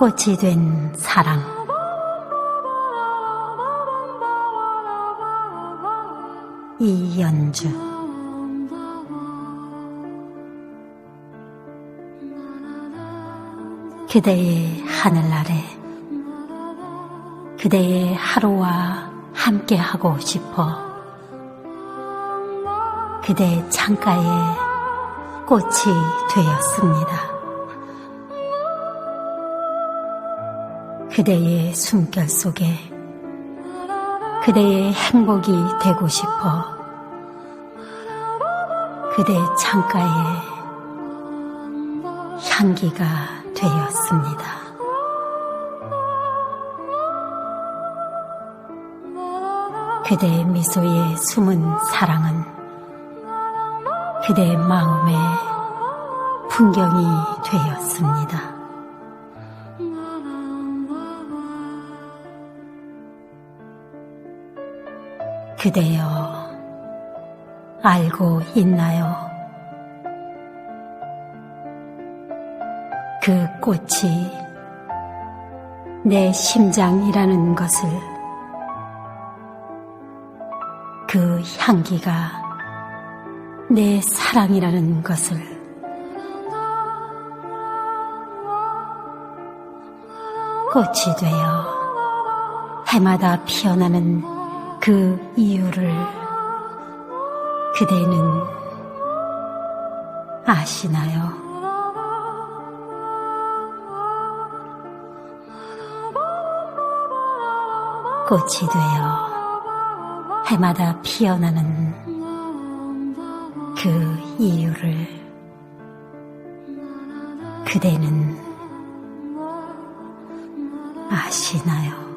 꽃이 된 사랑. 이연주. 그대의 하늘 아래 그대의 하루와 함께 하고 싶어. 그대 창가에 꽃이 되었습니다. 그대의 숨결 속에 그대의 행복이 되고 싶어 그대 창가에 향기가 되었습니다. 그대의 미소에 숨은 사랑은 그대의 마음의 풍경이 되었습니다. 그대여 알고 있나요? 그 꽃이 내 심장이라는 것을 그 향기가 내 사랑이라는 것을 꽃이 되어 해마다 피어나는 그 이유를 그대는 아시나요? 꽃이 되어 해마다 피어나는 그 이유를 그대는 아시나요?